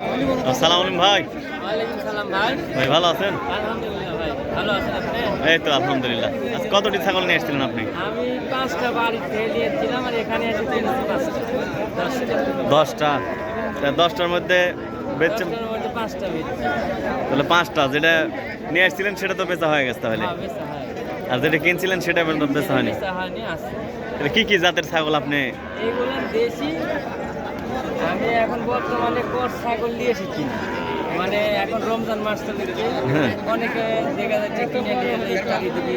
আসসালামু আলাইকুম ভাই। ওয়ালাইকুম সালাম ভাই। ভাই ভালো আছেন? আলহামদুলিল্লাহ ভাই ভালো আছেন আপনি? এই তো আলহামদুলিল্লাহ। আজ কতটি ছাগল নিয়ে এসেছিলেন আপনি? আমি পাঁচটা বাড়ি থেকে নিয়েছিলাম আর এখানে এসে কিনেছি পাঁচটা। দশটা। দশটা? দশটার মধ্যে বেচছেন পাঁচটা তাহলে পাঁচটা যেটা নিয়ে এসেছিলেন সেটা তো বেচা হয়ে গেছে তাহলে। হ্যাঁ আর যেটা কিনছিলেন সেটা পর্যন্ত বেচা হয়নি। তাহলে কি কি জাতের ছাগল আপনি? এইগুলো দেশি। আমি বর্তমানে কর ছাগল নিয়ে এসেছি। মানে এখন রমজান মাস চলেছে হ্যাঁ। অনেকে দেখা যাচ্ছে কিনে নিয়ে ইফতারি দিবি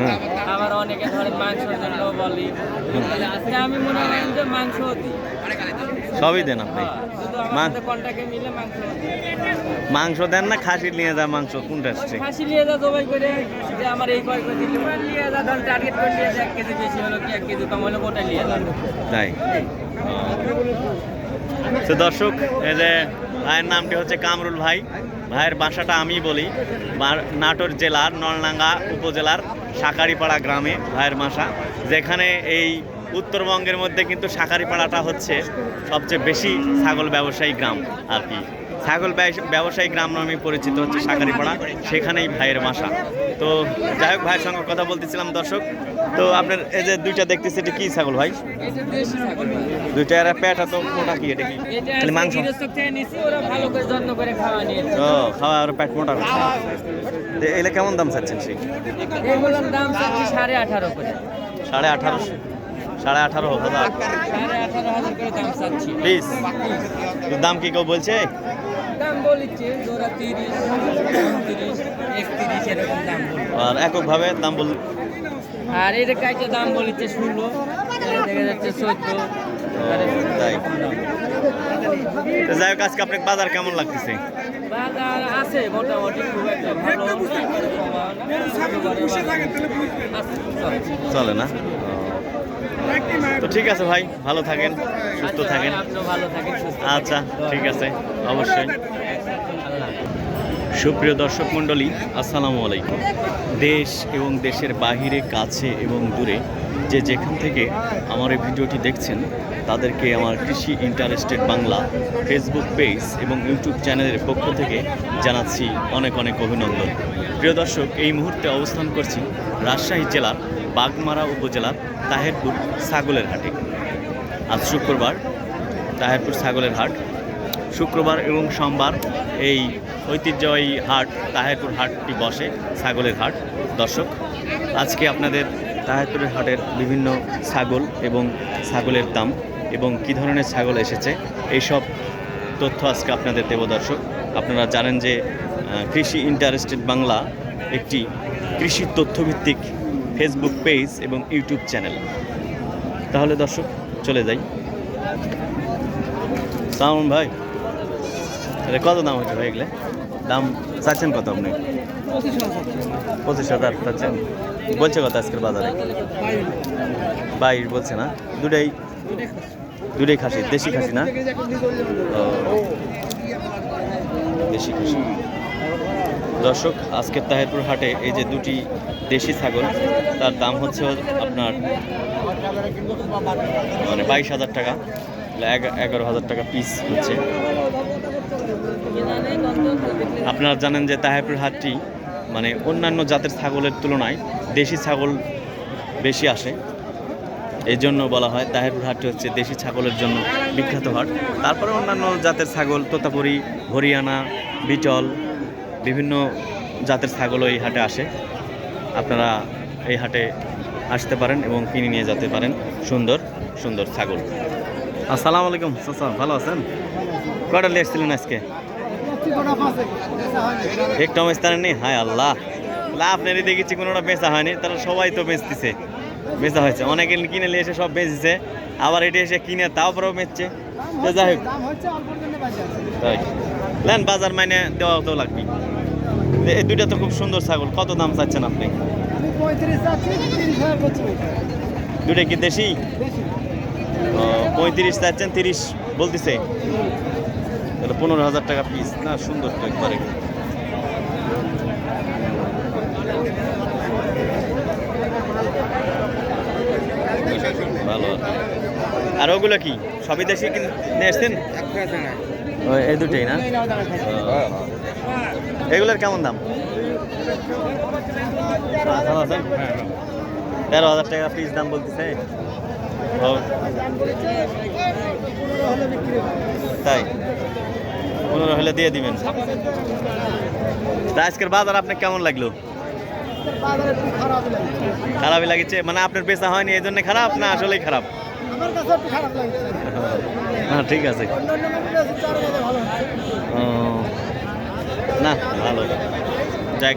হ্যাঁ। আবার অনেকে ধরেন মাংসের জন্য বলি। আজকে আমি মনে হয় যে মাংস দিই সবই দেন আপনি। হ্যাঁ, মাংস মাংস দেন না খাসি নিয়ে যা মাংস কোনটা আসছে? খাসি নিয়ে যা জবাই করে যে আমার এই কয় নিয়ে যা ধর টার্গেট করে নিয়ে যা এক কেজি বেশি হলো কি এক কেজি কম হলো ওটা নিয়ে যা। তাই। তো দর্শক, এই যে ভাইয়ের নামটি হচ্ছে কামরুল ভাই। ভাইয়ের বাসাটা আমি বলি। নাটোর জেলার নলডাঙ্গা উপজেলার সাকারিপাড়া গ্রামে ভাইয়ের বাসা, যেখানে এই উত্তরবঙ্গের মধ্যে কিন্তু সাকারিপাড়াটা হচ্ছে সবচেয়ে বেশি ছাগল ব্যবসায়ী গ্রাম আর কি। ছাগল ব্যবসা- ব্যবসায়ী গ্রাম নামে পরিচিত হচ্ছে সাকারিপাড়া সেখানেই ভাইয়ের বাসা। তো যাই হোক ভাইয়ের সঙ্গে কথা বলতেছিলাম দর্শক। তো আপনার এই যে দুইটা দেখতেছি এটা কি ছাগল ভাই? দুইটা এরা পেটা তো মোটা কি এটা কি? খালি মাংস? ও খাওয়া আর পেট মোটা এগুলো কেমন দাম চাচ্ছেন সেই? চাচ্ছি সাড়ে আঠারো সাড়ে আঠারোশো সাড়ে আঠারো হাজার প্লিজ। দাম কি কেউ বলছে? দাম জোড়া তিরিশ তিরিশ একত্রিশ এরকম দাম আর এককভাবে দাম বল আর এটা দাম বলিচ্ছে ষোলো দেখা যাচ্ছে চোদ্দ তাই। যাই হোক আজকে আপনার বাজার কেমন লাগতেছে? বাজার আছে মোটামুটি খুব একটা ভালো। চলে। না? তো ঠিক আছে ভাই ভালো থাকেন সুস্থ আচ্ছা, থাকেন। ভালো থাকেন সুস্থ আচ্ছা ঠিক আছে অবশ্যই। সুপ্রিয় দর্শক মণ্ডলী আসসালামু আলাইকুম। দেশ এবং দেশের বাহিরে কাছে এবং দূরে যে যেখান থেকে আমার এই ভিডিওটি দেখছেন তাদেরকে আমার কৃষি ইন্টারেস্টেড বাংলা ফেসবুক পেজ এবং ইউটিউব চ্যানেলের পক্ষ থেকে জানাচ্ছি অনেক অনেক অভিনন্দন। প্রিয় দর্শক এই মুহূর্তে অবস্থান করছি রাজশাহী জেলার বাগমারা উপজেলার তাহেরপুর ছাগলের হাটে। আজ শুক্রবার তাহেরপুর ছাগলের হাট। শুক্রবার এবং সোমবার এই ঐতিহ্যবাহী হাট, তাহেরপুর হাটটি বসে, ছাগলের হাট। দর্শক, আজকে আপনাদের তাহেরপুরের হাটের বিভিন্ন ছাগল এবং ছাগলের দাম এবং কী ধরনের ছাগল এসেছে, এইসব তথ্য আজকে আপনাদের দেব দর্শক। আপনারা জানেন যে কৃষি ইন্টারেস্টেড বাংলা একটি কৃষি তথ্যভিত্তিক ফেসবুক পেজ এবং ইউটিউব চ্যানেল তাহলে দর্শক, চলে যাই। সাউন্ড ভাই এটা কত দাম হচ্ছে ভাই এগুলো? দাম চাচ্ছেন কত আপনি? পঁচিশ হাজার চাচ্ছেন। বলছে কত আজকের বাজারে? বাইশ বলছে না? দুটাই দুটাই খাসি, দেশি খাসি না? দেশি খাসি। দর্শক, আজকের তাহেরপুর হাটে এই যে দুটি দেশি ছাগল, তার দাম হচ্ছে আপনার মানে বাইশ হাজার টাকা এগা- এগারো হাজার টাকা পিস হচ্ছে। আপনারা জানেন যে তাহেরপুর হাটটি মানে অন্যান্য জাতের ছাগলের তুলনায় দেশি ছাগল বেশি আসে। এই জন্য বলা হয় তাহেরপুর হাটটি হচ্ছে দেশি ছাগলের জন্য বিখ্যাত হাট। তারপরে অন্যান্য জাতের ছাগল, তোতাপুরি, হরিয়ানা, বিটল বিভিন্ন জাতের ছাগলও এই হাটে আসে। আপনারা এই হাটে আসতে পারেন এবং কিনে নিয়ে যেতে পারেন। সুন্দর সুন্দর ছাগল। আসসালামু আলাইকুম চাচা ভালো আছেন? কয়টা নিয়ে এসেছিলেন আজকে? একটা স্থানে নেই হায় আল্লাহ। তাহলে আপনার দেখেছি কোনোটা বেচা হয়নি তারা সবাই তো বেচতেছে। বেচা হয়েছে। অনেকে কিনে নিয়ে এসে সব বেচেছে আবার এটা এসে কিনে তাও পরেও বেচছে। যাই হোক। তাই। লেন বাজার মাইনে দেওয়া তো লাগবে এই দুইটা তো খুব সুন্দর ছাগল। কত দাম চাচ্ছেন আপনি? দুইটা কি দেশি? পঁয়ত্রিশ চাচ্ছেন তিরিশ বলতেছে। তাহলে পনেরো হাজার টাকা পিস না সুন্দর তো একবারে। ভালো। আর ওগুলো কি? সবই দেশি এসছেন ওই এই দুটোই না? এগুলোর কেমন দাম? ভালো আছেন তেরো হাজার টাকা পিস দাম বলতেছে। তাই। পনেরো হলে দিয়ে দিবেন। আজকের বাজার আপনার কেমন লাগল? খারাপই লাগছে। মানে আপনার বেচা হয়নি এই জন্য খারাপ না আসলেই খারাপ? হ্যাঁ ঠিক আছে অন্যান্য মানুষের কাছে চার বাজার ভালো হচ্ছে ও, না? ভালো। যাক,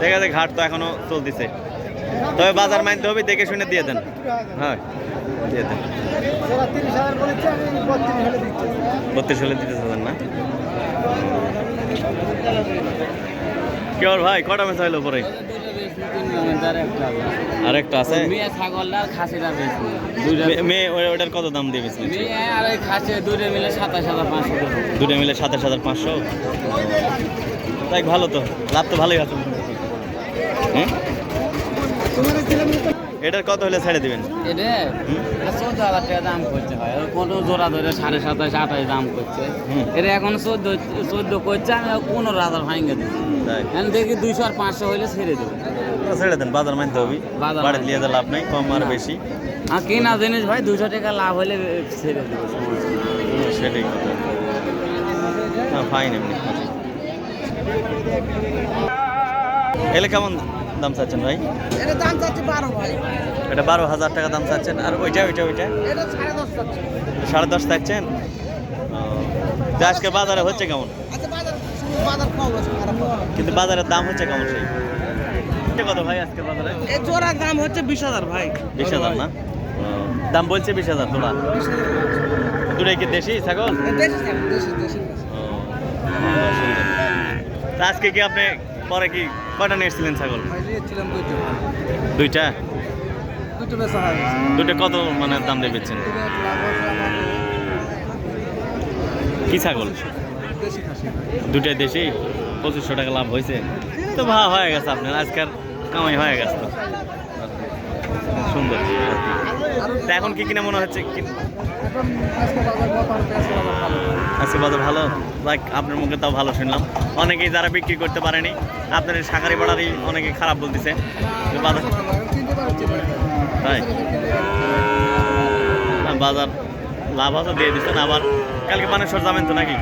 দেখা যায় ঘাট তো এখনও চলতেছে। তবে বাজার মানতে হবে, দেখে শুনে দিয়ে দেন। হ্যাঁ দিয়ে দেন। বত্রিশ হলে হলে দিতে চান না? কেউ ভাই, কটা মেসা হইল পরে? আর একটা আছে? মেয়ে ছাগলটা খাসিটা বেশি। মেয়ে ওটার কত দাম দিয়ে বেশি মেয়ে আর ওই খাসি দুইটা মিলে সাতাশ হাজার পাঁচশো দুটো মিলে সাতাশ হাজার পাঁচশো? তাই ভালো তো লাভ তো ভালোই আছে হ্যাঁ? এটার কত হলে ছেড়ে দিবেন? এটা হুম? এটা চোদ্দ হাজার টাকা দাম আর কোনো জোড়া ধরে সাড়ে সাতাশ আঠাশ দাম করছে। এটা এখন চোদ্দ চোদ্দ করছে আমি পনেরো হাজার ভাঙে দিচ্ছি। দেখি দুইশো আর পাঁচশো হইলে ছেড়ে দেবো। ছেড়ে দেন বাজার মানতে হবে। বাজার বাড়ি মানতে নিয়ে যা লাভ নাই কম আর বেশি। আর কিনা জিনিস ভাই দুশো টাকা লাভ হলে ছেড়ে দেবো সমস্যা সেটাই কথা। না ফাইন এমনি। এলে কেমন দাম চাচ্ছেন ভাই? এটা দাম চাচ্ছি বারো ভাই। এটা বারো হাজার টাকা দাম চাচ্ছেন আর ওইটা ওইটা ওইটা? সাড়ে দশ আজকে বাজারে হচ্ছে কেমন? আচ্ছা। কিন্তু বাজারের দাম হচ্ছে কেমন সেই? এটা কত ভাই আজকে বাজারে? এই জোড়ার দাম হচ্ছে বিশ হাজার ভাই। বিশ হাজার না? দাম বলছে বিশ হাজার তোলা দুটাই কি দেশি ছাগল? আজকে কি আপনি পরে কি কয়টা নিয়ে এসেছিলেন ছাগল? দুইটা। দুটো কত মানে দাম দিয়ে বেচছেন? কি ছাগল? দুটাই দেশি? পঁচিশশো টাকা লাভ হয়েছে। তো ভা হয়ে গেছে আপনার। আজকাল কামাই হয়ে গেছে তো। সুন্দর। তা এখন কি কিনা মনে হচ্ছে? আজকে বাজার ভালো? লাইক, আপনার মুখে তাও ভালো শুনলাম। অনেকেই যারা বিক্রি করতে পারেনি আপনার শাকারি বাড়ারই অনেকে খারাপ বলতেছে। বাজার তাই বাজার লাভ আছে, দিয়ে দিচ্ছেন আবার। কালকে বানেশ্বর যাবেন তো নাকি?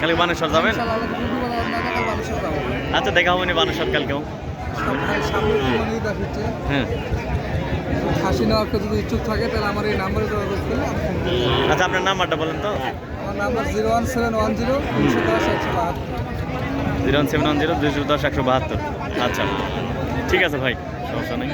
কালকে বানেশ্বর যাবেন? আচ্ছা দেখা হবেনি বানেশ্বর কালকেও। হ্যাঁ। নেওয়ার যদি ইচ্ছুক থাকে তাহলে আমার এই নাম্বারে যোগাযোগ করলে। আচ্ছা আপনার নাম্বারটা বলেন তো। আমার number zero one seven one zero দুশো দশ একশো বাহাত্তর। জিরো সেভেন ওয়ান জিরো দুশো দশ একশো বাহাত্তর। আচ্ছা ঠিক আছে ভাই সমস্যা নেই।